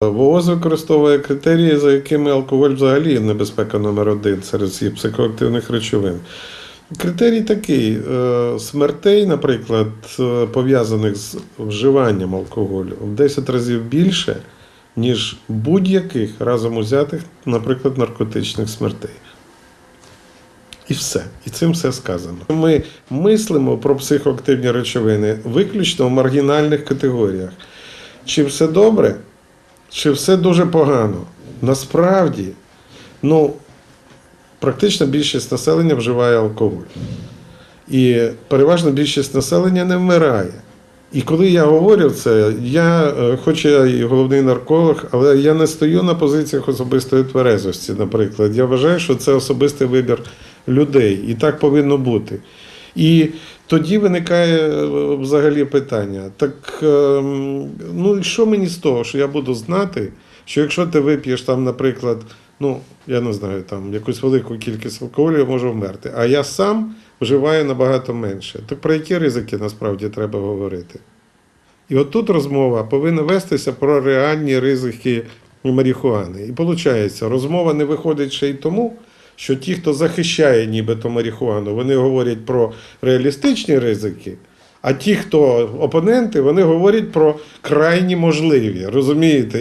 ВООЗ використовує критерії, за якими алкоголь взагалі небезпека номер один серед всіх психоактивних речовин. Критерій такий: е, смертей, наприклад, е, пов'язаних з вживанням алкоголю в 10 разів більше, ніж будь-яких разом узятих, наприклад, наркотичних смертей. І все. І цим все сказано. Ми мислимо про психоактивні речовини виключно в маргінальних категоріях. Чи все добре, чи все дуже погано. Насправді, ну, практично більшість населення вживає алкоголь. І переважна більшість населення не вмирає. І коли я говорю це, я, е, хоч я і головний нарколог, але я не стою на позиціях особистої тверезості, наприклад. Я вважаю, що це особистий вибір людей, і так повинно бути. І тоді виникає е, взагалі питання: так ем, ну що мені з того, що я буду знати, що якщо ти вип'єш там, наприклад, ну я не знаю, там якусь велику кількість алкоголю, я можу вмерти, а я сам вживаю набагато менше. Так про які ризики насправді треба говорити? І от тут розмова повинна вестися про реальні ризики марихуани. І виходить, розмова не виходить ще й тому, що ті, хто захищає нібито марихуану, вони говорять про реалістичні ризики, а ті, хто опоненти, вони говорять про крайні можливі. Розумієте?